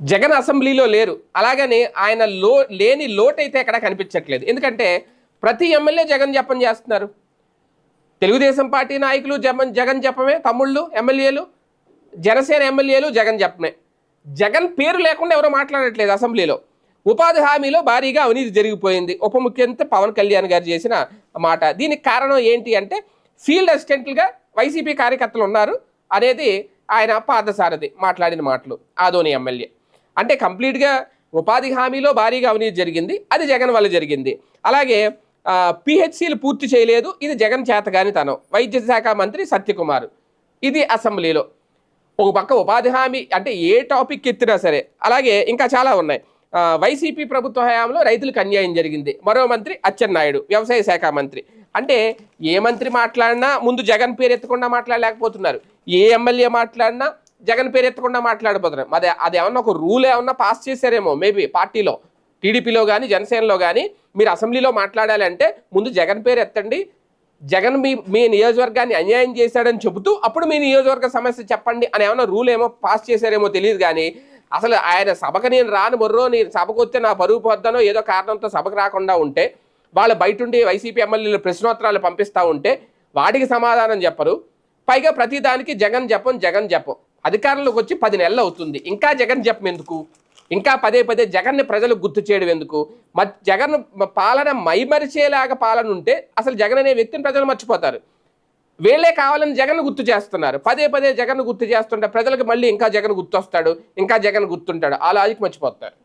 జగన్ అసెంబ్లీలో లేరు. అలాగని ఆయన లో లేని లోటు అయితే ఎక్కడ కనిపించట్లేదు. ఎందుకంటే ప్రతి ఎమ్మెల్యే జగన్ జపం చేస్తున్నారు. తెలుగుదేశం పార్టీ నాయకులు జగన్ జగన్ జపమే తమ్ముళ్ళు ఎమ్మెల్యేలు జనసేన ఎమ్మెల్యేలు జగన్ జపమే. జగన్ పేరు లేకుండా ఎవరో మాట్లాడట్లేదు అసెంబ్లీలో. ఉపాధి హామీలో భారీగా అవినీతి జరిగిపోయింది. ఉప ముఖ్యమంత్రి పవన్ కళ్యాణ్ గారు చేసిన మాట. దీనికి కారణం ఏంటి అంటే ఫీల్డ్ అసిస్టెంట్లుగా వైసీపీ కార్యకర్తలు ఉన్నారు. అనేది ఆయన పార్థసారథి మాట్లాడిన మాటలు. ఆదోని ఎమ్మెల్యే. అంటే కంప్లీట్గా ఉపాధి హామీలో భారీగా అవినీతి జరిగింది. అది జగన్ వల్ల జరిగింది. అలాగే పిహెచ్సిలు పూర్తి చేయలేదు. ఇది జగన్ చేతగాని తనం. వైద్య శాఖ మంత్రి సత్యకుమార్. ఇది అసెంబ్లీలో. ఒక పక్క ఉపాధి హామీ అంటే ఏ టాపిక్ ఎత్తినా సరే. అలాగే ఇంకా చాలా ఉన్నాయి. వైసీపీ ప్రభుత్వ హయాంలో రైతులకు అన్యాయం జరిగింది. మరో మంత్రి అచ్చెన్నాయుడు వ్యవసాయ శాఖ మంత్రి. అంటే ఏ మంత్రి మాట్లాడినా ముందు జగన్ పేరు ఎత్తకుండా మాట్లాడలేకపోతున్నారు. ఏ ఎమ్మెల్యే మాట్లాడినా జగన్ పేరు ఎత్తకుండా మాట్లాడిపోతున్నారు అదే అది ఏమన్నా ఒక రూల్ ఏమన్నా పాస్ చేశారేమో మేబీ పార్టీలో టీడీపీలో కానీ జనసేనలో కానీ మీరు అసెంబ్లీలో మాట్లాడాలి అంటే ముందు జగన్ పేరు ఎత్తండి. జగన్ మీ మీ నియోజకవర్గాన్ని అన్యాయం చేశాడని చెబుతూ అప్పుడు మీ నియోజకవర్గ సమస్య చెప్పండి అని ఏమైనా రూల్ ఏమో పాస్ చేశారేమో తెలియదు కానీ అసలు ఆయన సభకు నేను రాను బొర్రో నేను సభకు వస్తే నా పరుగు పొద్దనో ఏదో కారణంతో సభకు రాకుండా ఉంటే వాళ్ళు బయట ఉండి వైసీపీ ఎమ్మెల్యేలు ప్రశ్నోత్తరాలు పంపిస్తూ ఉంటే వాటికి సమాధానం చెప్పరు. పైగా ప్రతిదానికి జగన్ జపం జగన్ జపం. అధికారంలోకి వచ్చి పది నెలలు అవుతుంది. ఇంకా జగన్ జపం ఎందుకు ఇంకా పదే పదే జగన్ని ప్రజలు గుర్తు చేయడం ఎందుకు? మ జగన్ పాలన మైమరిచేలాగా పాలన ఉంటే అసలు జగన్ అనే వ్యక్తిని ప్రజలు మర్చిపోతారు. వీళ్ళే కావాలని జగన్ గుర్తు చేస్తున్నారు. పదే పదే జగన్ గుర్తు చేస్తుంటే ప్రజలకు మళ్ళీ ఇంకా జగన్ గుర్తొస్తాడు ఇంకా జగన్ గుర్తుంటాడు. ఆ లాజిక్ మర్చిపోతారు.